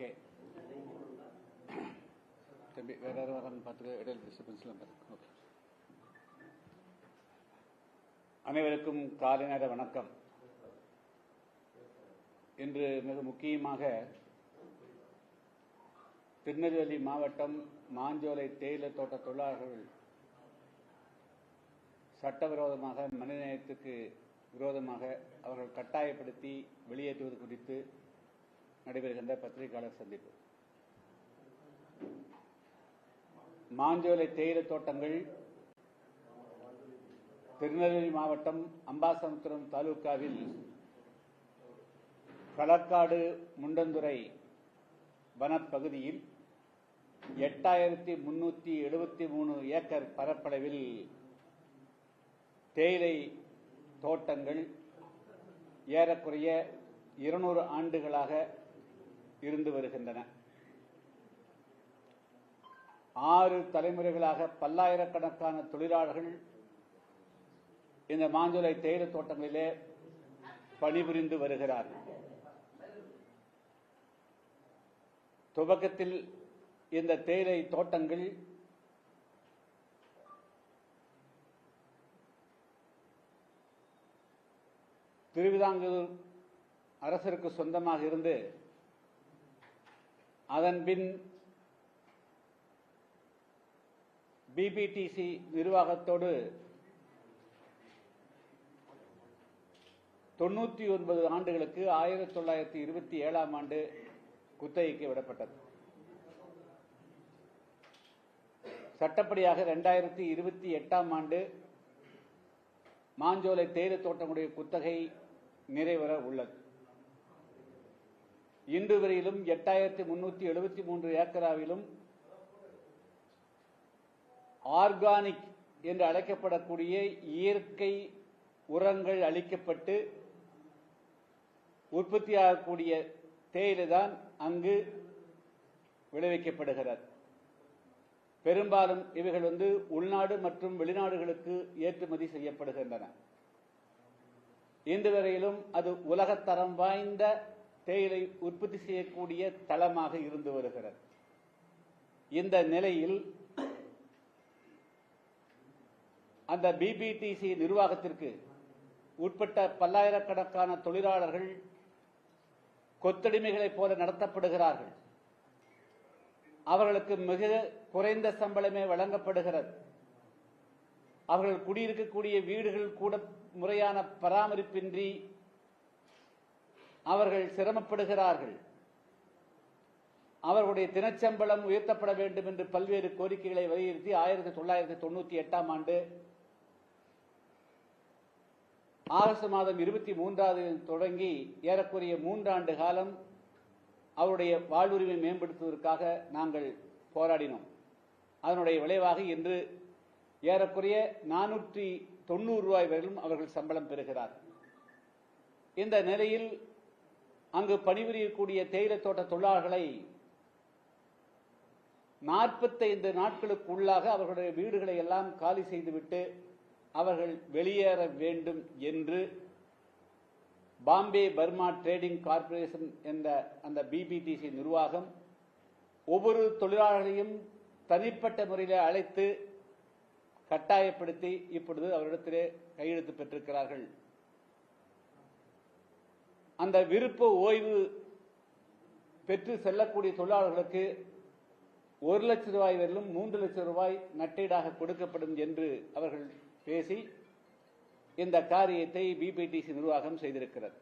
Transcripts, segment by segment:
Okay தம்பி வேற யாரும் வரான்னு பார்த்துக்க இடையில டிஸ்டர்பன்ஸ்லாம் ஓகே அனைவருக்கும் காலை நேர வணக்கம். இன்று மிக முக்கியமாக திருநெல்வேலி மாவட்டம் மாஞ்சோலை தேயிலை தோட்ட தொழிலாளர்கள் சட்டவிரோதமாக மனிதநேயத்துக்கு விரோதமாக அவர்கள் கட்டாயப்படுத்தி வெளியேற்றுவது குறித்து நடைபெறுகின்ற பத்திரிகையாளர் சந்திப்பு. மாஞ்சோலை தேயிலை தோட்டங்கள் திருநெல்வேலி மாவட்டம் அம்பாசமுத்திரம் தாலுகாவில் களக்காடு முண்டந்துறை வனப்பகுதியில் எட்டாயிரத்தி முன்னூத்தி எழுபத்தி மூணு ஏக்கர் பரப்பளவில் தேயிலை தோட்டங்கள் ஏறக்குறைய இருநூறு ஆண்டுகளாக இருந்து வருகின்றன. ஆறு தலைமுறைகளாக பல்லாயிரக்கணக்கான தொழிலாளர்கள் இந்த மாஞ்சோலை தேயிலை தோட்டங்களிலே பணிபுரிந்து வருகிறார்கள். துவக்கத்தில் இந்த தேயிலை தோட்டங்கள் திருவிதாங்கூர் அரசருக்கு சொந்தமாக இருந்து அதன் பின் பிபிடிசி நிர்வாகத்தோடு தொண்ணூத்தி ஒன்பது ஆண்டுகளுக்கு ஆயிரத்தி தொள்ளாயிரத்தி இருபத்தி ஏழாம் ஆண்டு குத்தகைக்கு விடப்பட்டது. சட்டப்படியாக இரண்டாயிரத்தி இருபத்தி எட்டாம் ஆண்டு மாஞ்சோலை தேயிலை தோட்டமுடைய குத்தகை நிறைவேற உள்ளது. இன்று வரையிலும் எட்டாயிரத்தி முன்னூத்தி எழுபத்தி மூன்று ஏக்கராவிலும் ஆர்கானிக் என்று அழைக்கப்படக்கூடிய இயற்கை உரங்கள் அளிக்கப்பட்டு உற்பத்தியாகக்கூடிய தேயிலை தான் அங்கு விளைவிக்கப்படுகிறது. பெரும்பாலும் இவைகள் வந்து உள்நாடு மற்றும் வெளிநாடுகளுக்கு ஏற்றுமதி செய்யப்படுகின்றன. இன்று வரையிலும் அது உலகத்தரம் வாய்ந்த தேயிலை உற்பத்தி செய்யக்கூடிய தளமாக இருந்து வருகிறது. இந்த நிலையில் அந்த பிபிடிசி நிர்வாகத்திற்கு உட்பட்ட பல்லாயிரக்கணக்கான தொழிலாளர்கள் கொத்தடிமைகளைப் போல நடத்தப்படுகிறார்கள். அவர்களுக்கு மிக குறைந்த சம்பளமே வழங்கப்படுகிறது. அவர்கள் குடியிருக்கக்கூடிய வீடுகள் கூட முறையான பராமரிப்பின்றி அவர்கள் சிரமப்படுகிறார்கள். அவர்களுடைய தினச்சம்பளம் உயர்த்தப்பட வேண்டும் என்று பல்வேறு கோரிக்கைகளை வலியுறுத்தி ஆயிரத்தி தொள்ளாயிரத்தி தொண்ணூத்தி எட்டாம் ஆண்டு ஆகஸ்ட் மாதம் இருபத்தி மூன்றாவது தொடங்கி ஏறக்குறைய மூன்றாண்டு காலம் அவருடைய வாழ்வுரிமை மேம்படுத்துவதற்காக நாங்கள் போராடினோம். அதனுடைய விளைவாக இன்று ஏறக்குறைய நானூற்றி தொண்ணூறு ரூபாய் வரையிலும் அவர்கள் சம்பளம் பெறுகிறார் இந்த நிலையில் அங்கு பணிபுரியக்கூடிய தேயிலை தோட்ட தொழிலாளர்களை நாற்பத்தைந்து நாட்களுக்கு உள்ளாக அவர்களுடைய வீடுகளை எல்லாம் காலி செய்துவிட்டு அவர்கள் வெளியேற வேண்டும் என்று பாம்பே பர்மா ட்ரேடிங் கார்ப்பரேஷன் என்ற அந்த பிபிடிசி நிர்வாகம் ஒவ்வொரு தொழிலாளர்களையும் தனிப்பட்ட முறையில் அழைத்து கட்டாயப்படுத்தி இப்பொழுது அவரிடத்திலே கையெழுத்து பெற்றிருக்கிறார்கள். அந்த விருப்ப ஓய்வு பெற்று செல்லக்கூடிய தொழிலாளர்களுக்கு ஒரு லட்சம் ரூபாய் வரையிலும் மூன்று லட்சம் ரூபாய் நட்டீடாக கொடுக்கப்படும் என்று அவர்கள் பேசி இந்த காரியத்தை பிபிடிசி நிர்வாகம் செய்திருக்கிறது.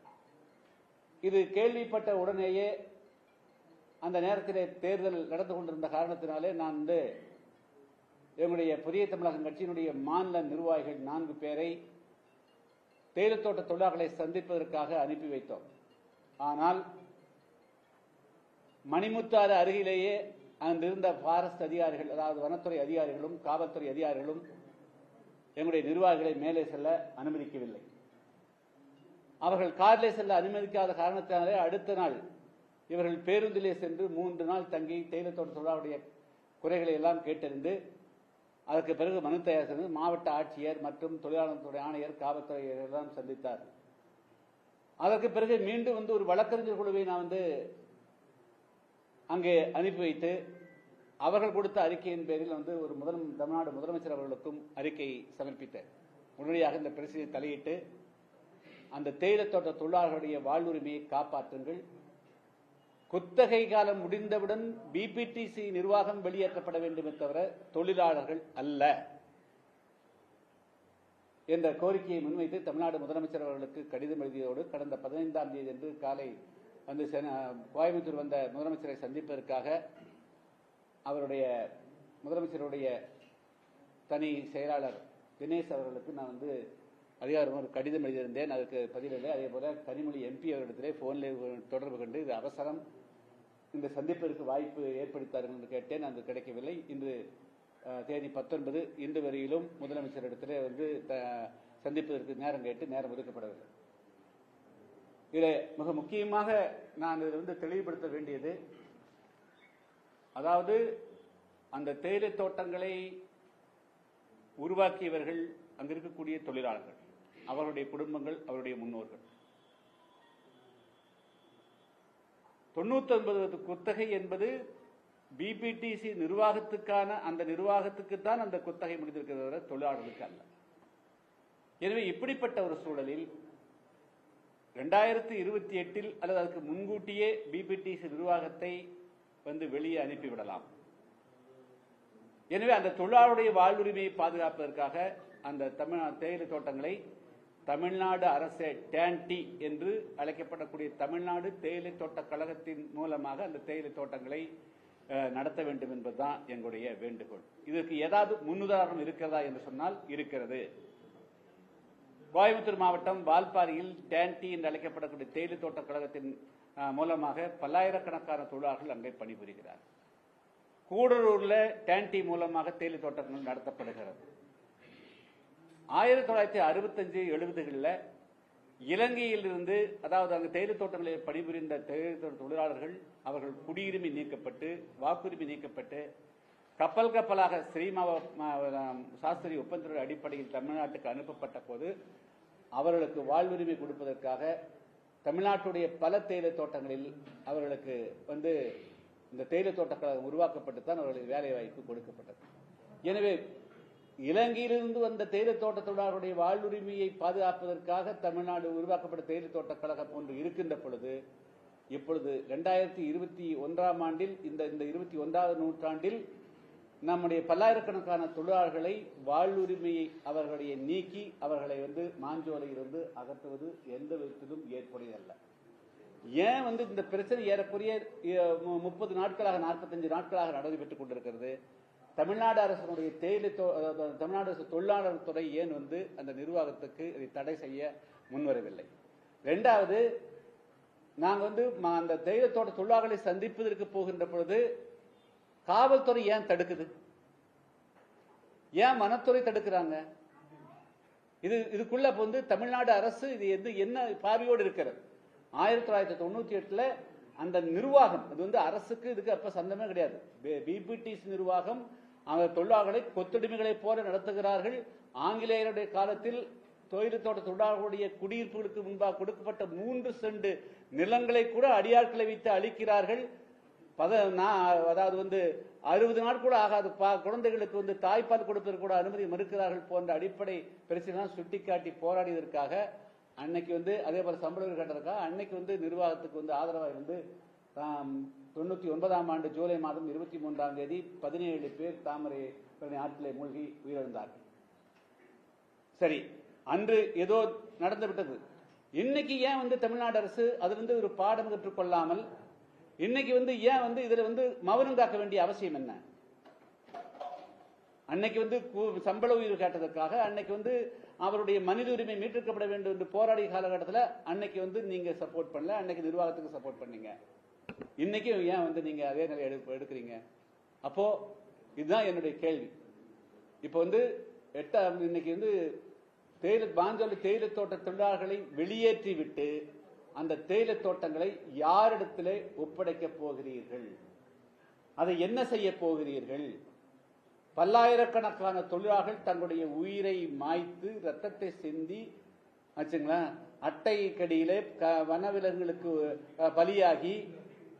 இது கேள்விப்பட்ட உடனேயே அந்த நேரத்திலே தேர்தல் நடந்து கொண்டிருந்த காரணத்தினாலே நான் வந்து எங்களுடைய புதிய தமிழகம் கட்சியினுடைய மாநில நிர்வாகிகள் நான்கு பேரை தேயிலத்தோட்ட தொழிலாளர்களை சந்திப்பதற்காக அனுப்பி வைத்தோம். ஆனால் மணிமுத்தாறு அருகிலேயே அங்கிருந்த ஃபாரஸ்ட் அதிகாரிகள் அதாவது வனத்துறை அதிகாரிகளும் காவல்துறை அதிகாரிகளும் எங்களுடைய நிர்வாகிகளை மேலே செல்ல அனுமதிக்கவில்லை. அவர்கள் காரிலே செல்ல அனுமதிக்காத காரணத்தினாலே அடுத்த நாள் இவர்கள் பேருந்திலே சென்று மூன்று நாள் தங்கி தேயிலத்தோட்ட தொழிலாளருடைய குறைகளை எல்லாம் கேட்டறிந்து அதற்கு பிறகு மனு தயார் செய்து மாவட்ட ஆட்சியர் மற்றும் தொழிலாளர் துறை ஆணையர் காவல்துறை சந்தித்தார். அதற்கு பிறகு மீண்டும் வந்து ஒரு வழக்கறிஞர் குழுவை நான் வந்து அங்கே அனுப்பி வைத்து அவர்கள் கொடுத்த அறிக்கையின் பேரில் வந்து ஒரு முதல் தமிழ்நாடு முதலமைச்சர் அவர்களுக்கும் அறிக்கை சமர்ப்பித்தேன். உடனடியாக இந்த பிரச்சனையை தலையிட்டு அந்த தேயிலை தோட்ட தொழிலாளர்களுடைய வாழ்வுரிமையை காப்பாற்றுங்கள். குத்தகை காலம் முடிந்தவுடன் பிபிடிசி நிர்வாகம் வெளியேற்றப்பட வேண்டுமே தவிர தொழிலாளர்கள் அல்ல என்ற கோரிக்கையை முன்வைத்து தமிழ்நாடு முதலமைச்சர் அவர்களுக்கு கடிதம் எழுதியதோடு கடந்த பதினைந்தாம் தேதி அன்று காலை வந்து கோயம்புத்தூர் வந்த முதலமைச்சரை சந்திப்பதற்காக அவருடைய முதலமைச்சருடைய தனி செயலாளர் தினேஷ் அவர்களுக்கு நான் வந்து அதிகாரம் ஒரு கடிதம் எழுதியிருந்தேன். அதுக்கு பதிலில்லை அதே போல கனிமொழி எம்பி அவர்களிடத்திலே போனில் தொடர்பு கொண்டு இது அவசரம். இந்த சந்திப்பிற்கு வாய்ப்பு ஏற்படுத்தார்கள் என்று கேட்டேன். அது கிடைக்கவில்லை. இன்று தேதி பத்தொன்பது. இன்று வரையிலும் முதலமைச்சரிடத்தில் வந்து த- சந்திப்பதற்கு நேரம் கேட்டு நேரம் ஒதுக்கப்படவில்லை. இதில் மிக முக்கியமாக நான் இதில் வந்து தெளிவுபடுத்த வேண்டியது அதாவது அந்த தேயிலை தோட்டங்களை உருவாக்கியவர்கள் அங்கிருக்கக்கூடிய தொழிலாளர்கள் அவருடைய குடும்பங்கள் அவருடைய முன்னோர்கள். தொண்ணூத்தொன்பது குத்தகை என்பது பிபிடிசி நிர்வாகத்துக்கான அந்த நிர்வாகத்துக்கு தான் அந்த குத்தகை முடிந்திருக்கிறத தொழிலாளர்களுக்கு அல்ல. எனவே இப்படிப்பட்ட ஒரு சூழலில் ரெண்டாயிரத்தி இருபத்தி எட்டில் அல்லது அதுக்கு முன்கூட்டியே பிபிடிசி நிர்வாகத்தை வந்து வெளியே அனுப்பிவிடலாம். எனவே அந்த தொழிலாளருடைய வாழ்வுரிமையை பாதுகாப்பதற்காக அந்த தமிழ்நாடு தேயிலை தோட்டங்களை தமிழ்நாடு அரசு டேன்டி என்று அழைக்கப்படக்கூடிய தமிழ்நாடு தேயிலை தோட்ட கழகத்தின் மூலமாக அந்த தேயிலை தோட்டங்களை நடத்த வேண்டும் என்பதுதான் எங்களுடைய வேண்டுகோள். இதற்கு ஏதாவது முன்னுதாரணம் இருக்கிறதா என்று சொன்னால் இருக்கிறது. கோயம்புத்தூர் மாவட்டம் வால்பாறையில் டேன்டி என்று அழைக்கப்படக்கூடிய தேயிலை தோட்ட கழகத்தின் மூலமாக பல்லாயிரக்கணக்கான தொழிலாளர்கள் அங்கே பணிபுரிகிறார் கூடலூரில் டேன்டி மூலமாக தேயிலை தோட்டங்கள் நடத்தப்படுகிறது. ஆயிரத்தி தொள்ளாயிரத்தி அறுபத்தஞ்சு எழுபதுகளில் இலங்கையிலிருந்து அதாவது அங்கு தேயிலை தோட்டங்களில் பணிபுரிந்த தேயிலை தோட்ட தொழிலாளர்கள் அவர்கள் குடியுரிமை நீக்கப்பட்டு வாக்குரிமை நீக்கப்பட்டு கப்பல் கப்பலாக ஸ்ரீமாவ சாஸ்திரி ஒப்பந்தத்தின் அடிப்படையில் தமிழ்நாட்டுக்கு அனுப்பப்பட்ட போது அவர்களுக்கு வாழ்வுரிமை கொடுப்பதற்காக தமிழ்நாட்டுடைய பல தேயிலை தோட்டங்களில் அவர்களுக்கு வந்து இந்த தேயிலை தோட்டங்கள் உருவாக்கப்பட்டு தான் அவர்களுக்கு வேலை வாய்ப்பு கொடுக்கப்பட்டது. எனவே இலங்கையிலிருந்து வந்த தேயிலை தோட்ட தொழிலாளர்களுடைய வாழ்வுரிமையை பாதுகாப்பதற்காக தமிழ்நாடு உருவாக்கப்பட்ட தேயிலை தோட்ட கழகம் ஒன்று இருக்கின்ற பொழுது இப்பொழுது இரண்டாயிரத்தி இருபத்தி ஒன்றாம் ஆண்டில் இந்த இந்த இருபத்தி ஒன்றாவது நூற்றாண்டில் நம்முடைய பல்லாயிரக்கணக்கான தொழிலாளர்களை வாழ்வுரிமையை அவர்களுடைய நீக்கி அவர்களை வந்து மாஞ்சோலையிலிருந்து அகற்றுவது எந்த விதத்திலும் ஏற்புடையதல்ல. ஏன் வந்து இந்த பிரச்சனை ஏறக்குறைய முப்பது நாட்களாக நாற்பத்தஞ்சு நாட்களாக நடைபெற்றுக் கொண்டிருக்கிறது? தமிழ்நாடு அரசனுடைய தேயிலை தமிழ்நாடு அரசு தொழிலாளர் துறை ஏன் வந்து அந்த நிர்வாகத்துக்கு இதை தடை செய்ய முன்வரவில்லை? ரெண்டாவது நாங்க வந்து அந்த தேயிலை தோட்ட தொழிலாளர்களை சந்திப்பதற்கு போகின்ற பொழுது காவல்துறை ஏன் தடுக்குது? ஏன் மனத்துறை தடுக்கிறாங்க? இது இதுக்குள்ள வந்து தமிழ்நாடு அரசு இது எது என்ன பார்வையோடு இருக்கிறது? ஆயிரத்தி தொள்ளாயிரத்தி தொண்ணூத்தி எட்டுல அந்த நிர்வாகம் இது வந்து அரசுக்கு இதுக்கு அப்ப சந்தமே கிடையாது. பிபிடிசி நிர்வாகம் அந்த தொழிலாளர்களை கொத்தடிமைகளைப் போல நடத்துகிறார்கள். ஆங்கிலேயருடைய காலத்தில் தொழிற்தோட்ட தொழிலாளர்களுடைய குடியிருப்புகளுக்கு முன்பாக கொடுக்கப்பட்ட மூன்று செண்டு நிலங்களை கூட அடியாட்களை வைத்து அழிக்கிறார்கள். பத நான் அதாவது வந்து அறுபது நாள் கூட ஆகாது. பா- குழந்தைகளுக்கு வந்து தாய்ப்பால் கொடுப்பதற்கு கூட அனுமதி மறுக்கிறார்கள் போன்ற அடிப்படை பிரச்சனை சுட்டிக்காட்டி போராடியதற்காக அன்னைக்கு வந்து அதே போல சம்பளம் கட்டுறதுக்காக அன்னைக்கு வந்து நிர்வாகத்துக்கு வந்து ஆதரவாக இருந்து தொண்ணூத்தி ஒன்பதாம் ஆண்டு ஜூலை மாதம் இருபத்தி மூன்றாம் தேதி பதினேழு பேர் தாமரை ஆற்றிலே மூழ்கி உயிரிழந்தார்கள். சரி அன்று ஏதோ நடந்து விட்டது. இன்னைக்கு ஏன் வந்து தமிழ்நாடு அரசு அதிலிருந்து ஒரு பாடம் கற்றுக்கொள்ளாமல் இன்னைக்கு வந்து ஏன் வந்து இதுல வந்து மௌனம் காக்க வேண்டிய அவசியம் என்ன? அன்னைக்கு வந்து கு- சம்பள உயர்வு கேட்டதற்காக அன்னைக்கு வந்து அவருடைய மனித உரிமை மீட்டெடுக்கப்பட வேண்டும் என்று போராடிய காலகட்டத்தில் அன்னைக்கு வந்து நீங்க சப்போர்ட் பண்ணல அன்னைக்கு நிர்வாகத்துக்கு சப்போர்ட் பண்ணீங்க. இன்னைக்கு ஏன் வந்து நீங்க அதே நிலை எடு- எடுக்கிறீங்க? அப்போ இதுதான் என்னுடைய கேள்வி. இப்போ வந்து எட்டாம் இன்னைக்கு வந்து தேயிலை பாஞ்சோலி தேயிலை தோட்ட தொழிலாளர்களை வெளியேற்றி விட்டு அந்த தேயிலை தோட்டங்களை யாரிடத்திலே ஒப்படைக்க போகிறீர்கள்? அதை என்ன செய்ய போகிறீர்கள்? பல்லாயிரக்கணக்கான தொழிலாளர்கள் தங்களுடைய உயிரை மாய்த்து ரத்தத்தை சிந்தி ஆச்சுங்களா? அட்டை கடியிலே வனவிலங்குகளுக்கு பலியாகி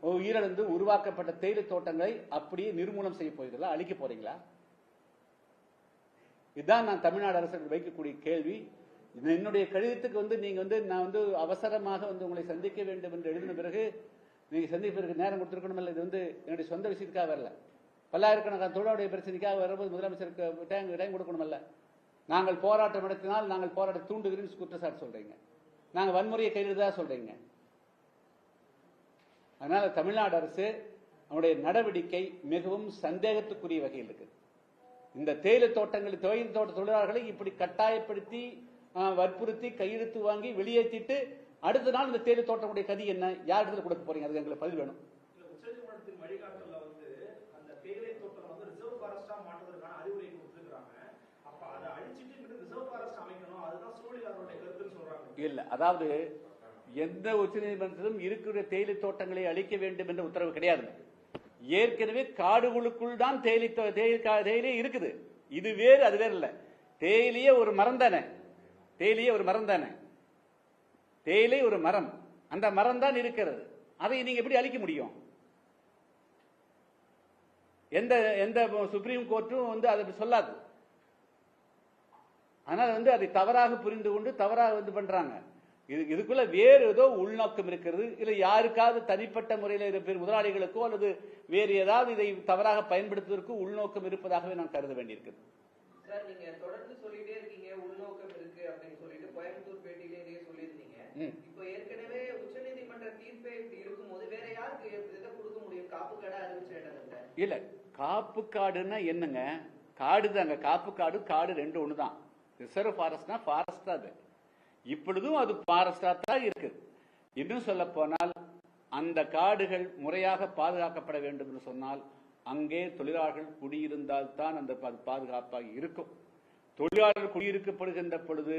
உயிரிழந்து உருவாக்கப்பட்ட தேயிலை தோட்டங்களை அப்படியே நிர்மூலம் செய்ய போகிறீங்களா அழிக்க போறீங்களா? இதுதான் நான் தமிழ்நாடு அரசு வைக்கக்கூடிய கேள்வி. இது என்னுடைய கடிதத்துக்கு வந்து நீங்க வந்து நான் வந்து அவசரமாக வந்து உங்களை சந்திக்க வேண்டும் என்று எழுதின பிறகு நீங்க பிறகு நேரம் கொடுத்துருக்கணும் இது வந்து என்னுடைய சொந்த விஷயத்துக்காக வரல. பல்லாயிரக்கணக்கான தொழிலாளருடைய பிரச்சனைக்காக வரும்போது முதலமைச்சருக்கு டைம் டைம் கொடுக்கணுமல்ல. நாங்கள் போராட்டம் நடத்தினால் நாங்கள் போராட்ட தூண்டுகிறேன்னு குற்றச்சாட்டு சொல்றீங்க. நாங்கள் வன்முறையை கையில் சொல்றீங்க. அதனால தமிழ்நாடு அரசு அவனுடைய நடவடிக்கை மிகவும் சந்தேகத்துக்குரிய வகையில் இருக்குது இந்த தேயிலை தோட்டங்கள் தேயிலை தோட்ட தொழிலாளர்களை இப்படி கட்டாயப்படுத்தி வற்புறுத்தி கையெழுத்து வாங்கி வெளியேற்றிட்டு அடுத்த நாள் இந்த தேயிலை தோட்டமுடைய கதி என்ன? யாருக்கு கொடுக்க போறீங்க? அதுக்கு எங்களுக்கு பதில் வேணும். இல்ல அதாவது எந்த உச்சநீதிமன்றத்திலும் இருக்கிற தேயிலை தோட்டங்களை அழிக்க வேண்டும் என்ற உத்தரவு கிடையாது. ஏற்கனவே காடுகளுக்குள் தான் தேயிலை தேயிலை கா- தேயிலை இருக்குது. இது வேறு அது வேறு இல்லை தேயிலையே ஒரு மரம் தானே? தேயிலையே ஒரு மரம் தானே? தேயிலை ஒரு மரம். அந்த மரம் தான் இருக்கிறது. அதை நீங்க எப்படி அழிக்க முடியும்? எந்த எந்த சுப்ரீம் கோர்ட்டும் வந்து அதை சொல்லாது. ஆனால் வந்து அதை தவறாக புரிந்து கொண்டு தவறாக வந்து பண்றாங்க. இது இதுக்குள்ள வேறு ஏதோ உள்நோக்கம் இருக்கிறது இல்ல யாருக்காவது தனிப்பட்ட முறையில் இருக்கிற முதலாளிகளுக்கோ அல்லது வேறு ஏதாவது இதை தவறாக பயன்படுத்துவதற்கு உள்நோக்கம் இருப்பதாகவே நான் கருத வேண்டியிருக்கிறது. சார் நீங்க தொடர்ந்து சொல்லிட்டே இருக்கீங்க உள்நோக்கம் இருக்கு அப்படின்னு சொல்லிட்டு கோயம்புத்தூர் பேட்டியில இதையே சொல்லியிருந்தீங்க. ம். இப்போ ஏற்கனவே உச்சநீதிமன்ற தீர்ப்பே இப்படி இருக்கும்போது வேற யாருக்கு இதை கொடுக்க முடியும்? காப்பு கடை அறிவிச்ச இடத்துல இல்ல காப்பு காடுன்னா என்னங்க? காடு தாங்க காப்பு காடு காடு ரெண்டு ஒன்று தான் ரிசர்வ் ஃபாரஸ்ட்னா ஃபாரஸ்ட் அது. இப்பொழுதும் அது ஃபாரஸ்டா தான் இருக்கு இன்னும் சொல்ல போனால் அந்த காடுகள் முறையாக பாதுகாக்கப்பட வேண்டும் என்று சொன்னால் அங்கே தொழிலாளர்கள் குடியிருந்தால் தான் அந்த பாதுகாப்பாக இருக்கும். தொழிலாளர்கள் குடியிருக்கப்படுகின்ற பொழுது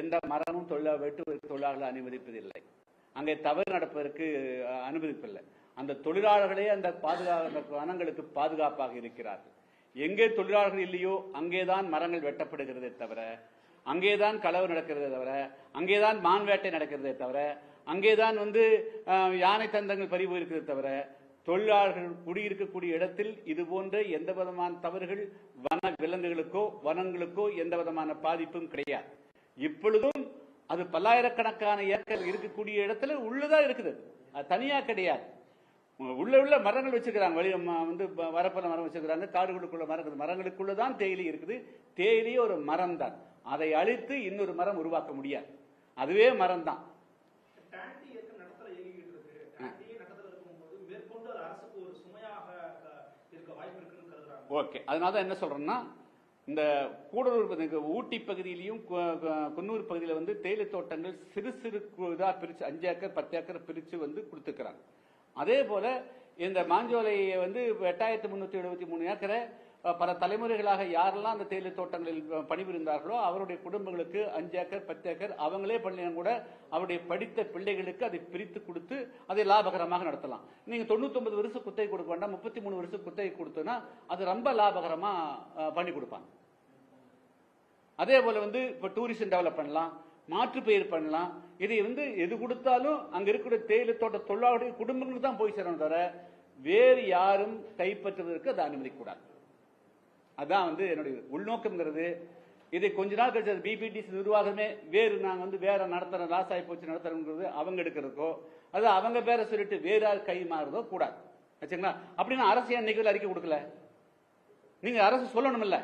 எந்த மரமும் தொழிலாளர் வெட்டு தொழிலாளர்களை அனுமதிப்பதில்லை. அங்கே தவறு நடப்பதற்கு அனுமதிப்பில்லை. அந்த தொழிலாளர்களே அந்த பாதுகாப்பு வனங்களுக்கு பாதுகாப்பாக இருக்கிறார்கள். எங்கே தொழிலாளர்கள் இல்லையோ அங்கேதான் மரங்கள் வெட்டப்படுகிறதே தவிர அங்கேதான் களவு நடக்கிறதே தவிர அங்கேதான் மான் வேட்டை நடக்கிறதே தவிர அங்கேதான் வந்து யானை தந்தங்கள் பறிவு இருக்கிறதே தவிர தொழிலாளர்கள் குடியிருக்கக்கூடிய இடத்தில் இது போன்ற எந்த விதமான தவறுகள் வன விலங்குகளுக்கோ வனங்களுக்கோ எந்த விதமான பாதிப்பும் கிடையாது. இப்பொழுதும் அது பல்லாயிரக்கணக்கான ஏக்கர் இருக்கக்கூடிய இடத்துல உள்ளதா இருக்குது. அது தனியா கிடையாது. உள்ள உள்ள மரங்கள் வச்சிருக்கிறாங்க. வழி வந்து வரப்பல மரம் வச்சிருக்கிறாங்க. காடுகளுக்குள்ள மரம் மரங்களுக்குள்ள தான் தேயிலை இருக்குது. தேயிலையே ஒரு மரம் தான் அதை அழித்து இன்னொரு மரம் உருவாக்க முடியாது. அதுவே மரம் தான் ஓகே. அதனால தான் என்ன சொல்றேன்னா இந்த கூடலூர் ஊட்டி பகுதியிலையும் குன்னூர் பகுதியில் வந்து தேயிலை தோட்டங்கள் சிறு சிறு கு- இதா பிரிச்சு அஞ்சு ஏக்கர் பத்து ஏக்கர் பிரிச்சு வந்து கொடுத்துக்கிறாங்க. அதே போல இந்த மாஞ்சோலையை வந்து எட்டாயிரத்தி முன்னூத்தி எழுபத்தி மூணு ஏக்கரை பல தலைமுறைகளாக யாரெல்லாம் அந்த தேயிலை தோட்டங்களில் பணிபுரிந்தார்களோ அவருடைய குடும்பங்களுக்கு அஞ்சு ஏக்கர் பத்து ஏக்கர் அவங்களே பண்ணியும் கூட அவருடைய படித்த பிள்ளைகளுக்கு அதை பிரித்து கொடுத்து அதை லாபகரமாக நடத்தலாம். நீங்க தொண்ணூத்தொன்பது வருஷம் குத்தகை கொடுக்க வேண்டாம் முப்பத்தி மூணு வருஷம் குத்தகை கொடுத்தோன்னா அது ரொம்ப லாபகரமா பண்ணி கொடுப்பாங்க. அதே போல வந்து இப்ப டூரிசம் டெவலப் பண்ணலாம் மாற்று பயிர் பண்ணலாம். இதை வந்து எது கொடுத்தாலும் அங்க இருக்கிற தேயிலை தோட்ட தொழிலாளருடைய குடும்பங்களுக்கு தான் போய் சேரணும் தவிர வேறு யாரும் கைப்பற்றுவதற்கு அதை அனுமதிக்கூடாது அதான் வந்து என்னுடைய உள்நோக்கம்ங்கிறது. இதை கொஞ்ச நாள் கழிச்சு பிபிடிசி நிர்வாகமே வேறு நாங்கள் வந்து வேற நடத்துறோம் லாஸ் ஆகி போச்சு நடத்துறோங்கிறது அவங்க எடுக்கிறதுக்கோ அது அவங்க பேரை சொல்லிட்டு வேற யார் கை மாறுறதோ கூடாது. வச்சுங்களா அப்படின்னா அரசு ஏன் நிகழ்வு அறிக்கை கொடுக்கல? நீங்க அரசு சொல்லணும்ல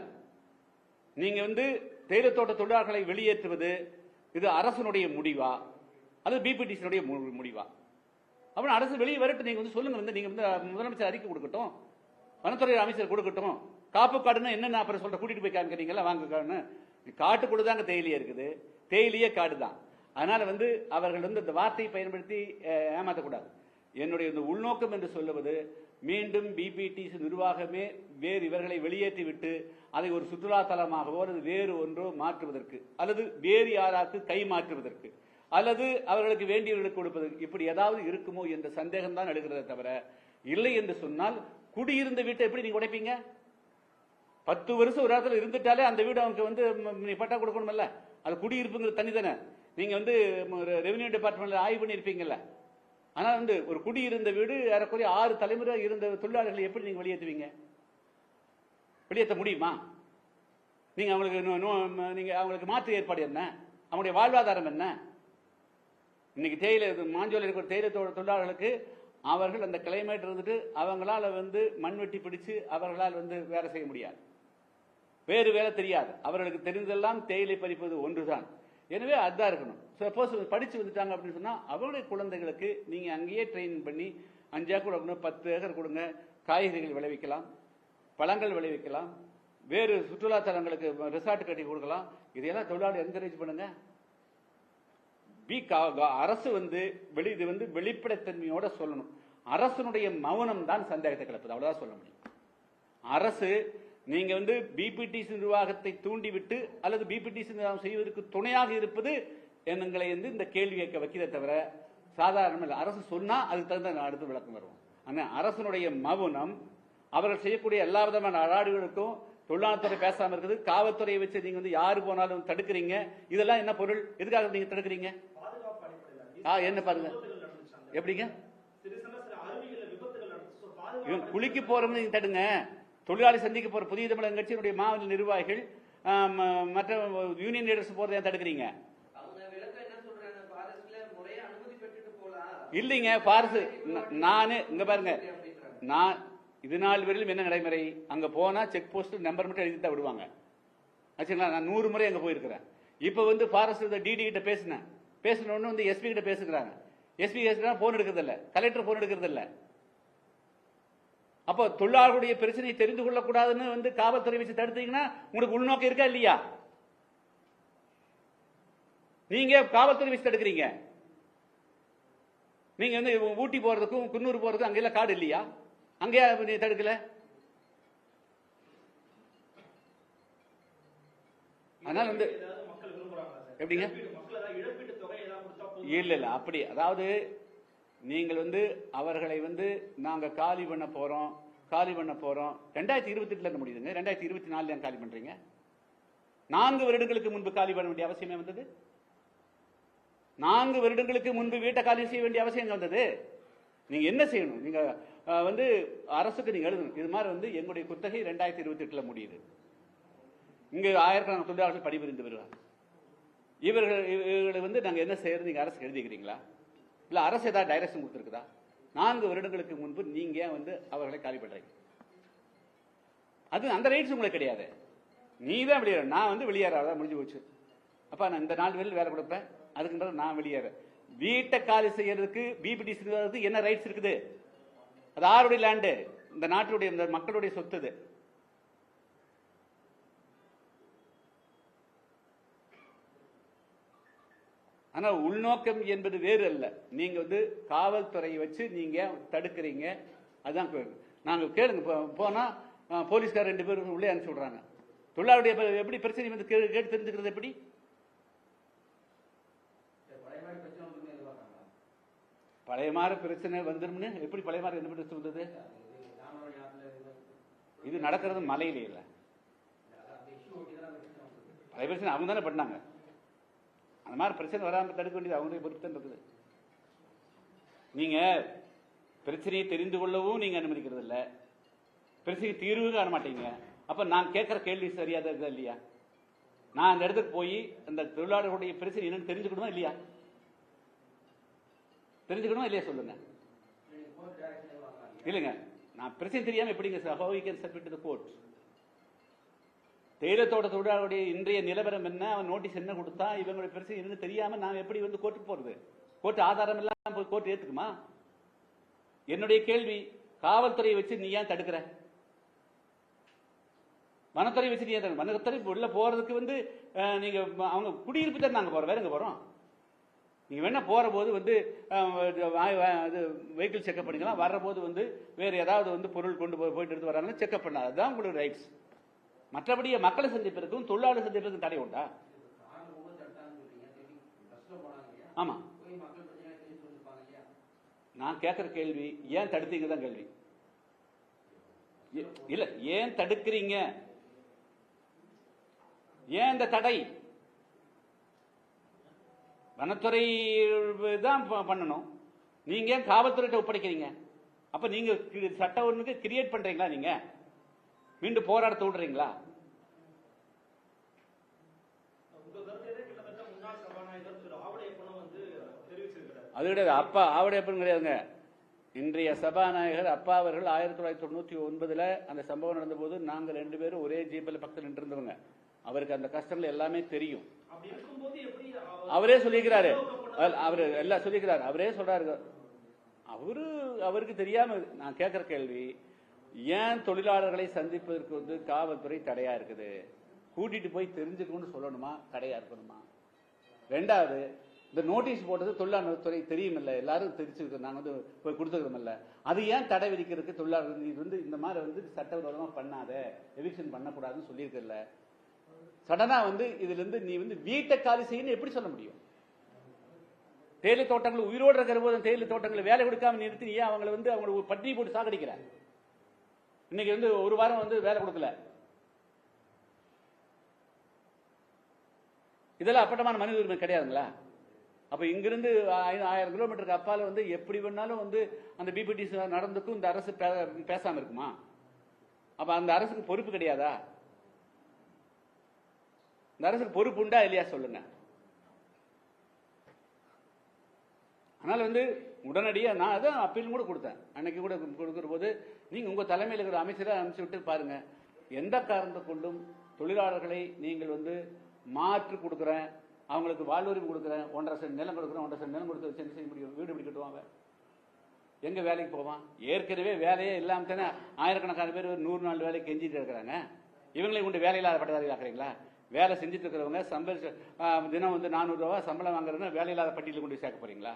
நீங்க வந்து தேயிலை தோட்ட தொழிலாளர்களை வெளியேற்றுவது இது அரசனுடைய முடிவா? அது பிபிடிசியினுடைய முடிவா? அப்படின்னு அரசு வெளியே வரட்டு நீங்க வந்து சொல்லுங்க. வந்து நீங்க வந்து முதலமைச்சர் அறிக்கை கொடுக்கட்டும் வனத்துறை அமைச்சர் கொடுக்கட்டும். காப்பு காடுன்னா என்னென்ன அப்புறம் சொல்ற? கூட்டிட்டு போய் காமிக்கிறீங்களா வாங்க காடுன்னு. காட்டுக்குள்ள தாங்க தேயிலையே இருக்குது. தேயிலையே காடு தான். அதனால வந்து அவர்கள் வந்து இந்த வார்த்தையை பயன்படுத்தி ஏமாற்றக்கூடாது என்னுடைய இந்த உள்நோக்கம் என்று சொல்லுவது மீண்டும் பிபிடிசி நிர்வாகமே வேறு இவர்களை வெளியேற்றி விட்டு அதை ஒரு சுற்றுலா தலமாகவோ அல்லது வேறு ஒன்றோ மாற்றுவதற்கு அல்லது வேறு யாராக்கு கை மாற்றுவதற்கு அல்லது அவர்களுக்கு வேண்டியவர்களுக்கு கொடுப்பதற்கு இப்படி ஏதாவது இருக்குமோ என்ற சந்தேகம் தான் எழுகிறத தவிர இல்லை என்று சொன்னால் குடியிருந்த வீட்டை எப்படி நீங்க உடைப்பீங்க? பத்து வருஷம் ஒரு இடத்துல இருந்துட்டாலே அந்த வீடு அவனுக்கு வந்து நீ பட்டா கொடுக்கணும்ல அது குடியிருப்புங்கிறது தனி தானே. நீங்க வந்து ரெவென்யூ டிபார்ட்மெண்ட்ல ஆய்வு பண்ணியிருப்பீங்கல்ல. ஆனால் வந்து ஒரு குடி இருந்த வீடு ஏறக்குறைய ஆறு தலைமுறை இருந்த தொழிலாளர்களை எப்படி நீங்க வெளியேற்றுவீங்க? வெளியேற்ற முடியுமா? நீங்க அவங்களுக்கு நோ- நோ- நீங்க அவங்களுக்கு மாற்று ஏற்பாடு என்ன? அவங்களுடைய வாழ்வாதாரம் என்ன? இன்னைக்கு தேயிலை இது மாஞ்சோலை இருக்கிற தேயிலை தொழிலாளர்களுக்கு அவர்கள் அந்த கிளைமேட் இருந்துட்டு அவங்களால வந்து மண்வெட்டி பிடிச்சு அவர்களால் வந்து வேலை செய்ய முடியாது. வேறு வேலை தெரியாது. அவர்களுக்கு தெரிந்தெல்லாம் தேயிலை பறிப்பது ஒன்றுதான். எனவே அதுதான் இருக்கணும். சப்போஸ் படிச்சு வந்துட்டாங்க அப்படின்னு சொன்னா அவருடைய குழந்தைகளுக்கு நீங்க அங்கேயே ட்ரெயின் பண்ணி அஞ்சு ஏக்கர் கொடுங்க பத்து ஏக்கர் கொடுங்க காய்கறிகள் விளைவிக்கலாம் பழங்கள் விளைவிக்கலாம் வேறு சுற்றுலா தலங்களுக்கு ரிசார்ட் கட்டி கொடுக்கலாம். இதையெல்லாம் தொழிலாளர் என்கரேஜ் பண்ணுங்க. பி அரசு வந்து வெளி இது வந்து வெளிப்படைத்தன்மையோட சொல்லணும். அரசனுடைய மௌனம் தான் சந்தேகத்தை கிளப்புது. அவ்வளவுதான் சொல்ல முடியும். அரசு நீங்க வந்து பிபிடிசி நிர்வாகத்தை தூண்டிவிட்டு அல்லது பிபிடிசி நிர்வாகம் செய்வதற்கு துணையாக இருப்பது எங்களை வந்து இந்த கேள்வி கேட்க வைக்கிறத தவிர சாதாரண இல்லை. அரசு சொன்னா அதுக்கு தகுந்த அடுத்து விளக்கம் வருவோம் ஆனா அரசனுடைய மௌனம் அவர்கள் செய்யக்கூடிய எல்லா விதமான அடாடுகளுக்கும் தொழிலாளத்துறை பேசாம இருக்குது காவல்துறையை வச்சு நீங்க வந்து யாரு போனாலும் தடுக்கிறீங்க இதெல்லாம் என்ன பொருள்? எதுக்காக நீங்க தடுக்கிறீங்க? என்ன பாருங்க. எப்படிங்க? குளிக்க போறோம்னு நீங்க தடுங்க. தொழிலாளி சந்திக்க போற புதிய தமிழக கட்சியினுடைய மாவட்ட நிர்வாகிகள் மற்ற யூனியன் லீடர்ஸ் போறதை தடுக்கிறீங்க? இல்லைங்க பாரசு நானு இங்க பாருங்க. நான் இது நாள் வரையிலும் என்ன நடைமுறை? அங்க போனா செக் போஸ்ட் நம்பர் மட்டும் எழுதி தான் விடுவாங்க. ஆச்சுங்களா? நான் நூறு முறை அங்க போயிருக்கிறேன். இப்ப வந்து ஃபாரஸ்ட் டிடி கிட்ட பேசினேன். பேசின உடனே வந்து எஸ்பி கிட்ட பேசுகிறாங்க. எஸ்பி பேசுறா போன் எடுக்கிறது இல்ல கலெக்டர் போன் எடுக்கிறது இல்ல அப்போ தொழிலாளர்களுடைய பிரச்சனையை தெரிந்து கொள்ளக்கூடாதுன்னு வந்து காவல்துறை வச்சு தடுத்தீங்கன்னா உங்களுக்கு உள்நோக்கம் இருக்கா இல்லையா? நீங்க காவல்துறை வச்சு தடுக்கிறீங்க. நீங்க வந்து ஊட்டி போறதுக்கும் குன்னூர் போறதுக்கும் அங்கெல்லாம் காடு இல்லையா? அங்கேயா நீ தடுக்கல? அதனால வந்து எப்படிங்க? இல்ல இல்ல அப்படி அதாவது நீங்கள் வந்து அவர்களை வந்து நாங்க காலி பண்ண போறோம் காலி பண்ண போறோம். ரெண்டாயிரத்தி இருபத்தி எட்டுல இருந்து முடியுதுங்க. ரெண்டாயிரத்தி இருபத்தி நாலுல காலி பண்றீங்க? நான்கு வருடங்களுக்கு முன்பு காலி பண்ண வேண்டிய அவசியமே வந்தது? நான்கு வருடங்களுக்கு முன்பு வீட்டை காலி செய்ய வேண்டிய அவசியம் வந்தது? நீங்க என்ன செய்யணும்? நீங்க வந்து அரசுக்கு நீங்க எழுதணும். இது மாதிரி வந்து எங்களுடைய குத்தகை ரெண்டாயிரத்தி இருபத்தி எட்டுல முடியுது. இங்க ஆயிரக்கணக்கான தொழிலாளர்கள் பணிபுரிந்து வருவாங்க இவர்கள் இவர்களை வந்து நாங்க என்ன செய்யறது? நீங்க அரசு எழுதிக்கிறீங்களா? இல்ல அரசு ஏதாவது டைரக்ஷன் கொடுத்துருக்குதா? நான்கு வருடங்களுக்கு முன்பு நீங்க ஏன் வந்து அவர்களை காலி பண்றீங்க? அது அந்த ரைட்ஸ் உங்களுக்கு கிடையாது. நீ தான் வெளியேற நான் வந்து வெளியேறாத முடிஞ்சு போச்சு. அப்ப நான் இந்த நாலு பேரில் வேலை கொடுப்பேன் அதுக்கு பிறகு நான் வெளியேற. வீட்டை காலி செய்யறதுக்கு பிபிடி என்ன ரைட்ஸ் இருக்குது? அது ஆருடைய லேண்டு இந்த நாட்டுடைய இந்த மக்களுடைய சொத்து ஆனால் ஆனா உள்நோக்கம் என்பது வேறு அல்ல நீங்க வந்து காவல்துறையை வச்சு நீங்க தடுக்கிறீங்க. அதுதான் நாங்கள் நாங்க கேளுங்க. போ- போனா போலீஸ்கார் ரெண்டு பேரும் உள்ளே அனுப்பிச்சு விடுறாங்க. தொழிலாளருடைய எப்படி பிரச்சனை வந்து கேட்டு தெரிஞ்சுக்கிறது எப்படி? பழைய மாதிரி பிரச்சனை வந்துரும்னு எப்படி பழைய மாதிரி என்ன பிரச்சனை வந்தது? இது நடக்கிறது மலையில இல்லை. பழைய பிரச்சனை அவங்க தானே பண்ணாங்க. அந்த மாதிரி பிரச்சனை வராமல் தடுக்க வேண்டியது அவங்களுடைய பொறுப்பு தான் இருக்குது. நீங்க பிரச்சனையை தெரிந்து கொள்ளவும் நீங்க அனுமதிக்கிறது இல்ல. பிரச்சனை தீர்வு காண மாட்டீங்க. அப்ப நான் கேட்கிற கேள்வி சரியாக தான் இருக்குதா இல்லையா? நான் அந்த இடத்துக்கு போய் அந்த தொழிலாளர்களுடைய பிரச்சனை என்னன்னு தெரிஞ்சுக்கணுமா இல்லையா? தெரிஞ்சுக்கணுமா இல்லையா சொல்லுங்க. இல்லைங்க. நான் பிரச்சனை தெரியாம எப்படிங்க sir how can submit the court தேயிலத்தோட தொழிலாளருடைய இன்றைய நிலவரம் என்ன? அவன் நோட்டீஸ் என்ன கொடுத்தா? இவங்களுடைய பிரச்சனை என்னன்னு தெரியாம நான் எப்படி வந்து கோர்ட்டுக்கு போறது? கோர்ட் ஆதாரம் எல்லாம் போய் கோர்ட் ஏத்துக்குமா? என்னுடைய கேள்வி காவல்துறையை வச்சு நீ ஏன் தடுக்கிற? வனத்துறை வச்சு நீ ஏன் வனத்துறை உள்ள போறதுக்கு வந்து நீங்க அவங்க குடியிருப்பு தான் நாங்க போறோம். வேற எங்க போறோம்? நீங்க வேணா போற போது வந்து வெஹிக்கிள் செக்அப் பண்ணிக்கலாம். வர்ற போது வந்து வேற ஏதாவது வந்து பொருள் கொண்டு போய் போயிட்டு எடுத்து வராங்கன்னு செக்அப் பண்ணாதான் அதுதான் உங்களோட ரைட்ஸ் மற்றபடி மக்களை சந்திப்பதற்கும் தொழிலாளர் சந்திப்பதற்கும் தடை உண்டா? ஆமா. நான் கேட்கிற கேள்வி ஏன் தடுத்தீங்க தான் கேள்வி. இ- இல்ல ஏன் தடுக்கிறீங்க? ஏன் இந்த தடை? வனத்துறை தான் ப- பண்ணணும். நீங்க ஏன் காவல்துறையிட்ட ஒப்படைக்கிறீங்க? அப்ப நீங்க கி- சட்ட ஒன்றுக்கு கிரியேட் பண்றீங்களா நீங்க? மீண்டும் வந்து தெரிவிச்சிருக்கிறார் அது கிடையாது அப்பா ஆவடையப்பன் கிடையாதுங்க. இன்றைய சபாநாயகர் அப்பா அவர்கள் ஆயிரத்தி தொள்ளாயிரத்தி தொண்ணூத்தி ஒன்பதுல அந்த சம்பவம் நடந்தபோது நாங்க ரெண்டு பேரும் ஒரே ஜீப்பில் பக்கத்தில் நின்று இருந்தவங்க அவருக்கு அந்த கஷ்டங்கள் எல்லாமே தெரியும். அவர் சொல்லிக்கிறாரு? அவரு எல்லாம் சொல்லிக்கிறாரு அவரே சொல்றாரு. அவரு அவருக்கு தெரியாம நான் கேட்கிற கேள்வி ஏன் தொழிலாளர்களை சந்திப்பதற்கு வந்து காவல்துறை தடையா இருக்குது? கூட்டிட்டு போய் தெரிஞ்சுக்கணும்னு சொல்லணுமா? தடையா இருக்கணுமா? ரெண்டாவது இந்த நோட்டீஸ் போட்டது தொழிலாளர் துறை தெரியுமில்ல. எல்லாரும் தெரிஞ்சிருக்கு நாங்கள் வந்து போய் கொடுத்துக்கிறோமில்ல. அது ஏன் தடை விதிக்கிறதுக்கு தொழிலாளர் இது வந்து இந்த மாதிரி வந்து சட்டவிரோதமா பண்ணாத எவிக்ஷன் பண்ணக்கூடாதுன்னு சொல்லியிருக்கல சடனா வந்து இதுல இருந்து நீ வந்து வீட்டை காலி செய்யணும் எப்படி சொல்ல முடியும்? தேயிலை தோட்டங்கள் உயிரோடு இருக்கிற போது தேயிலை தோட்டங்களை வேலை கொடுக்காம நிறுத்தி ஏன் அவங்களை வந்து அவங்களை பட்டினி போட்டு சாகடிக்கிறாங்க இன்னைக்கு வந்து ஒரு வாரம் வந்து வேலை கொடுக்கல. இதெல்லாம் அப்பட்டமான மனித உரிமை கிடையாதுங்களா? அப்ப இங்கிருந்து ஆயிரம் கிலோமீட்டருக்கு அப்பால வந்து எப்படி வேணாலும் வந்து அந்த பிபிடிசி நடந்துக்கும் இந்த அரசு பேசாம இருக்குமா? அப்ப அந்த அரசுக்கு பொறுப்பு கிடையாதா? இந்த அரசுக்கு பொறுப்பு உண்டா இல்லையா சொல்லுங்க. அதனால வந்து உடனடியாக நான் அதான் அப்பீல் கூட கொடுத்தேன். அன்னைக்கு கூட கொடுக்கிற போது நீங்க உங்க தலைமையில் இருக்கிற அமைச்சரை அனுப்பிச்சு விட்டு பாருங்க. எந்த காரணத்தை கொண்டும் தொழிலாளர்களை நீங்கள் வந்து மாற்று கொடுக்குறேன் அவங்களுக்கு வாழ்வுரிமை கொடுக்குறேன் ஒன்றரை சென்ட் நிலம் கொடுக்குறேன் ஒன்றரை சென்ட் நிலம் கொடுத்து என்ன செய்ய முடியும்? வீடு எப்படி கட்டுவாங்க. எங்க வேலைக்கு போவான்? ஏற்கனவே வேலையே இல்லாம தானே ஆயிரக்கணக்கான பேர் ஒரு நூறு நாள் வேலைக்கு கெஞ்சிட்டு இருக்கிறாங்க. இவங்களை கொண்டு வேலை இல்லாத பட்டதாரி ஆக்குறீங்களா? வேலை செஞ்சுட்டு இருக்கிறவங்க சம்பள தினம் வந்து நானூறு ரூபா சம்பளம் வாங்குறதுன்னா வேலை இல்லாத பட்டியலில் கொண்டு சேர்க்க போறீங்களா?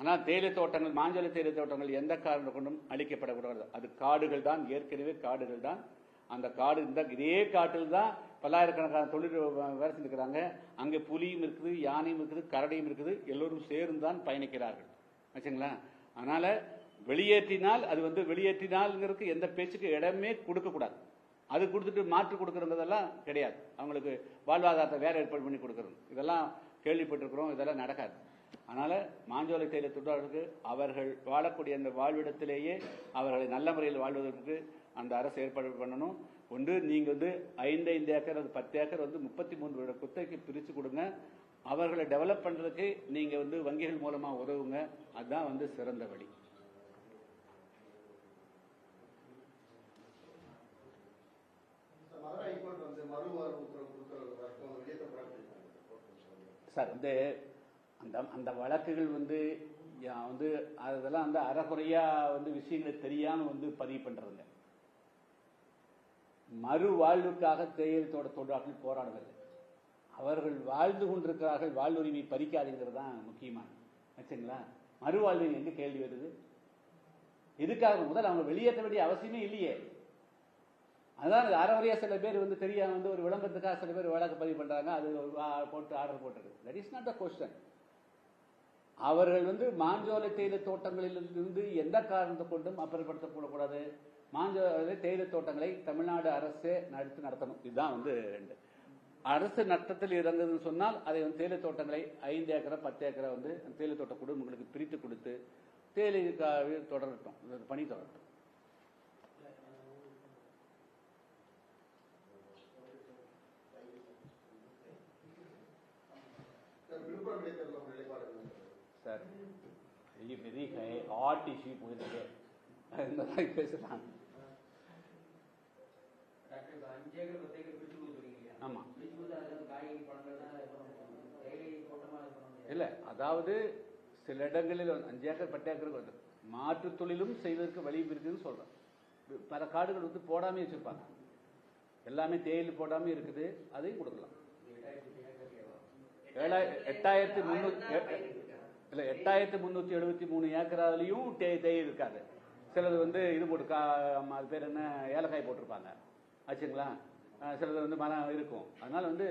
ஆனால் தேயிலை தோட்டங்கள் மாஞ்சோலை தேயிலை தோட்டங்கள் எந்த காரணம் கொண்டும் அழிக்கப்படக்கூடாது. அது காடுகள் தான் ஏற்கனவே காடுகள் தான். அந்த காடு இந்த இதே காட்டில் தான் பல்லாயிரக்கணக்கான தொழில் வேலை செஞ்சுக்கிறாங்க அங்கே புலியும் இருக்குது யானையும் இருக்குது கரடையும் இருக்குது. எல்லோரும் சேர்ந்து தான் பயணிக்கிறார்கள். வச்சுங்களா அதனால வெளியேற்றினால் அது வந்து வெளியேற்றினால்ங்கிறதுக்கு எந்த பேச்சுக்கு இடமே கொடுக்கக்கூடாது. அது கொடுத்துட்டு மாற்று கொடுக்குறதெல்லாம் கிடையாது. அவங்களுக்கு வாழ்வாதாரத்தை வேற ஏற்பாடு பண்ணி கொடுக்குறோம். இதெல்லாம் கேள்விப்பட்டிருக்கிறோம். இதெல்லாம் நடக்காது. அதனால மாஞ்சோலை தேயிலை தொழிலாளர்களுக்கு அவர்கள் வாழக்கூடிய அந்த வாழ்விடத்திலேயே அவர்களை நல்ல முறையில் வாழ்வதற்கு அந்த அரசு ஏற்பாடு பண்ணணும். ஒன்று நீங்க வந்து ஐந்து ஐந்து ஏக்கர் அது பத்து ஏக்கர் வந்து முப்பத்தி மூன்று வருட குத்தகைக்கு பிரிச்சு கொடுங்க. அவர்களை டெவலப் பண்றதுக்கு நீங்க வந்து வங்கிகள் மூலமா உதவுங்க. அதுதான் வந்து சிறந்த வழி. சார் வந்து அந்த அந்த வழக்குகள் வந்து வந்து அதெல்லாம் வந்து அறகுறையா வந்து விஷயங்களை தெரியாம வந்து பதிவு பண்றதுங்க மறுவாழ்வுக்காக தேயிலத்தோட தோட்ட தொழிலாளர்கள் போராடுவது அவர்கள் வாழ்ந்து கொண்டிருக்கிறார்கள் வாழ்வுரிமை பறிக்காதுங்கிறது தான் முக்கியமானது. ஆச்சுங்களா? மறுவாழ்வு எங்க கேள்வி வருது? எதுக்காக? முதல் அவங்க வெளியேற்ற வேண்டிய அவசியமே இல்லையே. அதான் இது சில பேர் வந்து தெரியாம வந்து ஒரு விளம்பரத்துக்காக சில பேர் வழக்கு பதிவு பண்றாங்க அது போட்டு ஆர்டர் போட்டுருக்கு that is not a question அவர்கள் வந்து மாஞ்சோலை தேயிலை தோட்டங்களில் இருந்து எந்த காரணத்தை கொண்டும் அப்புறப்படுத்தக்கூடாது மாஞ்சோலை தேயிலை தோட்டங்களை தமிழ்நாடு அரசே நடத்தி நடத்தணும். இதுதான் வந்து ரெண்டு. அரசு நட்டத்தில் இறங்குதுன்னு சொன்னால் அதை வந்து தேயிலை தோட்டங்களை ஐந்து ஏக்கரை பத்து ஏக்கரை வந்து தேயிலை தோட்ட குடும்பங்களுக்கு பிரித்து கொடுத்து தேயிலை தொடரட்டும். பணி தொடரட்டும். விழுப்புரம் இடைத்தேர்தல் உங்க நிலைப்பாடு என்ன sir? Sir very very high hot issue போயிருக்கு இந்த மாதிரி பேசலாம் டாக்டர் இப்ப அஞ்சு ஏக்கர் பத்து ஏக்கர் பிரிச்சு கொடுத்துருக்கீங்க இல்லையா? ஆமா. இல்ல அதாவது சில இடங்களில் அஞ்சு ஏக்கர் பத்து ஏக்கர் வந்து மாற்றுத் தொழிலும் செய்வதற்கு வழி இருக்குதுன்னு சொல்றேன் பல காடுகள் வந்து போடாமே வச்சிருப்பாங்க. எல்லாமே தேயிலை போடாம இருக்குது அதையும் கொடுக்கலாம். எட்டாயிரத்தி முன்னூத்தி இல்ல எட்டாயிரத்தி முன்னூத்தி எழுபத்தி மூணு ஏக்கராலையும் தே இருக்காது சிலது வந்து இது போட்டு கா அது பேர் என்ன? ஏலக்காய் போட்டிருப்பாங்க. ஆச்சுங்களா? சிலது வந்து மரம் இருக்கும். அதனால வந்து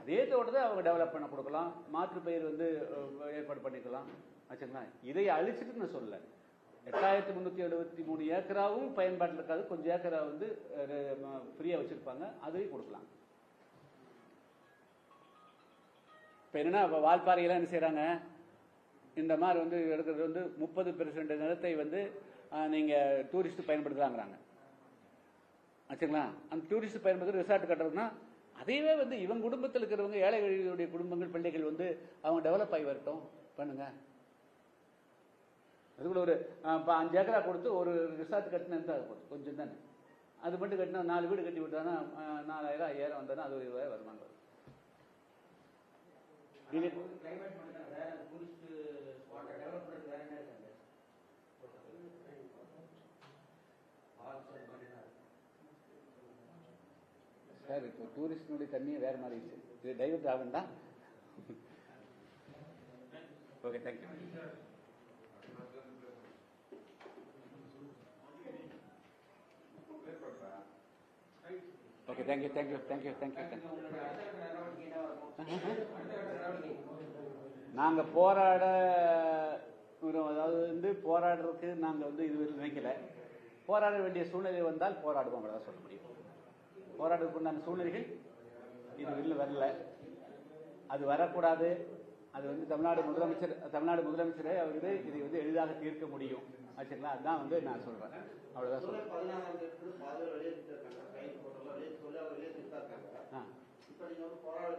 அதே தோட்டத்தை அவங்க டெவலப் பண்ண கொடுக்கலாம். மாற்று பயிர் வந்து ஏற்பாடு பண்ணிக்கலாம். ஆச்சுங்களா? இதை அழிச்சிட்டு நான் சொல்லல. எட்டாயிரத்தி முன்னூத்தி எழுபத்தி மூணு ஏக்கராவும் பயன்பாட்டில் இருக்காது. கொஞ்சம் ஏக்கரா வந்து ஃப்ரீயா வச்சிருப்பாங்க. அதையும் கொடுக்கலாம். இப்ப என்னன்னா வால்பாறையெல்லாம் என்ன செய்யறாங்க இந்த மாதிரி வந்து எடுக்கிறது வந்து முப்பது பெர்சன்ட் நிலத்தை வந்து நீங்கள் நீங்க டூரிஸ்ட் பயன்படுத்தலாங்கிறாங்க. ஆச்சுங்களா? அந்த டூரிஸ்ட் பயன்படுத்துகிற ரிசார்ட் கட்டுறதுன்னா அதையவே வந்து இவங்க குடும்பத்தில் இருக்கிறவங்க ஏழைகளுடைய குடும்பங்கள் பிள்ளைகள் வந்து அவங்க டெவலப் ஆகி வரட்டும். பண்ணுங்க. அதுக்குள்ள ஒரு ப- அஞ்சு ஏக்கரா கொடுத்து ஒரு ரிசார்ட் கட்டினா இருந்தால் கொஞ்சம் தானே. அது மட்டும் கட்டினா நாலு வீடு கட்டி விட்டாங்கன்னா நாலாயிரம் ஐயாயிரம் வந்தானா அது ஒரு இருபதாயிரம் வருமானம் சார் இப்போ டூரிஸ்டினுடைய தண்ணியே வேற மாதிரி இருக்கு. இது divert ஆகுண்டா okay thank you okay thank you thank you thank you thank you thank you உங்களுடைய அடுத்த கட்ட நடவடிக்கை என்னவா இருக்கும் அடுத்த கட்ட நடவடிக்கை நாங்கள் போராட அதாவது வந்து போராடுறதுக்கு நாங்கள் வந்து இதுவரை நினைக்கல. போராட வேண்டிய சூழ்நிலை வந்தால் போராடுவோம் அவ்வளோதான் சொல்ல முடியும். போராடுறதுக்கு உண்டான சூழ்நிலைகள் இது வெளியில் வரல. அது வரக்கூடாது. அது வந்து தமிழ்நாடு முதலமைச்சர் தமிழ்நாடு முதலமைச்சரே அவரு இதை வந்து எளிதாக தீர்க்க முடியும். ஆச்சுங்களா? அதுதான் வந்து நான் சொல்றேன். அவ்வளோதான் ஜூலை சொல்றேன்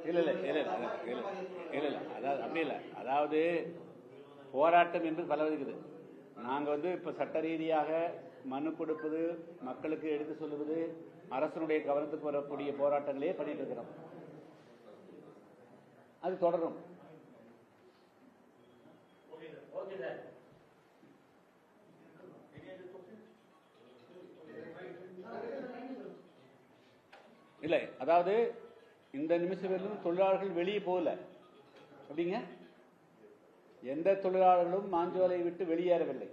இல்ல இல்ல இல்ல இல்ல இல்ல அதாவது அப்படி இல்ல. அதாவது போராட்டம் என்று பல இருக்குது நாங்க வந்து இப்ப சட்ட ரீதியாக மனு கொடுப்பது மக்களுக்கு எடுத்து சொல்லுவது அரசனுடைய கவனத்துக்கு வரக்கூடிய போராட்டங்களே பண்ணிட்டு இருக்கிறோம். அது தொடரும். Okay sir. இல்லை. அதாவது இந்த நிமிஷம் வரையிலும் தொழிலாளர்கள் வெளியே போகல. அப்படிங்க எந்த தொழிலாளர்களும் மாஞ்சோலையை விட்டு வெளியேறவில்லை.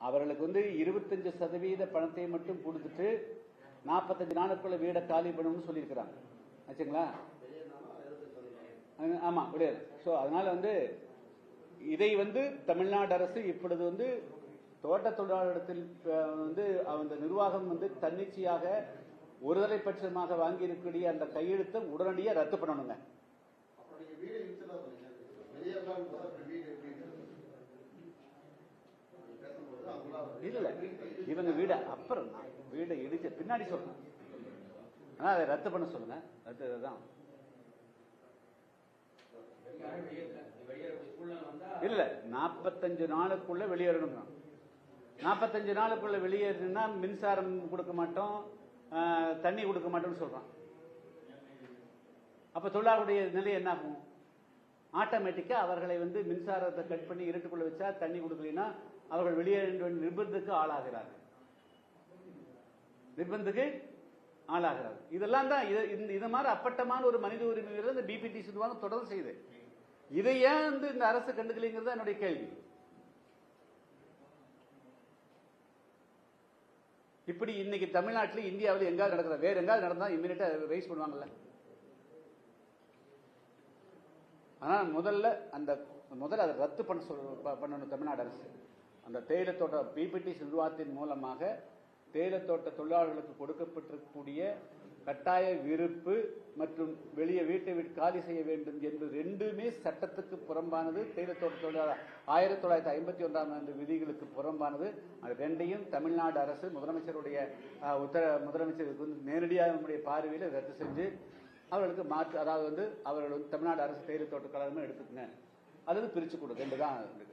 அவர்களுக்கு வந்து இருபத்தஞ்சு சதவீத பணத்தை மட்டும் கொடுத்துட்டு நாற்பத்தஞ்சு நாளுக்குள்ள வீடை காலி பண்ணணும்னு சொல்லியிருக்கிறாங்க. ஆச்சுங்களா? ஆமாம் ஆமா விடையாது ஸோ அதனால வந்து இதை வந்து தமிழ்நாடு அரசு இப்பொழுது வந்து தோட்ட தொழிலாளரிடத்தில் வந்து அந்த நிர்வாகம் வந்து தன்னிச்சையாக ஒருதலை பட்சமாக வாங்கி இருக்கக்கூடிய அந்த கையெழுத்தை உடனடியாக ரத்து பண்ணணுங்க. இல்ல இவங்க வீட அப்புறம். வீடை இடிச்ச பின்னாடி சொல்றேன் ஆனா அதை ரத்து பண்ண சொல்லுங்க. ரத்து தான். யாரும் வெளியேறல வெளியேறக்கூடிய சூழ்நிலை வந்தா இல்ல நாற்பத்தஞ்சு நாளுக்குள்ள வெளியேறணும் நாற்பத்தஞ்சு நாளுக்குள்ள வெளியேறினா மின்சாரம் கொடுக்க மாட்டோம். தண்ணி கொடுக்க மாட்டோம்னு சொல்றான். அப்ப தொழிலாளருடைய நிலை என்ன ஆகும் ஆட்டோமேட்டிக்கா அவர்களை வந்து மின்சாரத்தை கட் பண்ணி இருட்டுக்குள்ள வச்சா தண்ணி கொடுக்கலைன்னா அவர்கள் வெளியேற நிர்பந்தத்துக்கு ஆளாகிறார்கள். நிர்பந்தத்துக்கு ஆளாகிறார் இதெல்லாம் தான் இது இந்த- இது மாதிரி அப்பட்டமான ஒரு மனித உரிமை இந்த பிபிடி சொல்லுவாங்க தொடர்ந்து செய்யுது. இதை ஏன் வந்து இந்த அரசு கண்டுக்கலைங்கிறது தான் என்னுடைய கேள்வி. இப்படி இன்னைக்கு தமிழ்நாட்டில் இந்தியாவில் எங்காவது நடக்கிற வேற எங்காவது நடந்தா இம்மிடியா ரைஸ் பண்ணுவாங்கல்ல. ஆனா முதல்ல அந்த முதல்ல அதை ரத்து பண்ண சொல் ப- பண்ணணும் தமிழ்நாடு அரசு. அந்த தேயிலை தோட்ட பிபிடி நிர்வாகத்தின் மூலமாக தேயிலை தோட்ட தொழிலாளர்களுக்கு கொடுக்கப்பட்டிருக்கக்கூடிய கட்டாய விருப்பு மற்றும் வெளியே வீட்டை விட்டு காலி செய்ய வேண்டும் என்பது ரெண்டுமே சட்டத்துக்கு புறம்பானது. தேயிலத்தோட்ட ஆயிரத்தி தொள்ளாயிரத்தி ஐம்பத்தி ஒன்றாம் ஆண்டு விதிகளுக்கு புறம்பானது. அது ரெண்டையும் தமிழ்நாடு அரசு முதலமைச்சருடைய உத்தர முதலமைச்சருக்கு வந்து நேரடியாக நம்முடைய பார்வையில் ரத்து செஞ்சு அவர்களுக்கு மாற்று அதாவது வந்து அவர்கள் வந்து தமிழ்நாடு அரசு தேயிலை தோட்டக்காரர்கள் எடுத்துக்கங்க அது வந்து பிரிச்சு கொடுங்க ரெண்டு தான் இருக்கு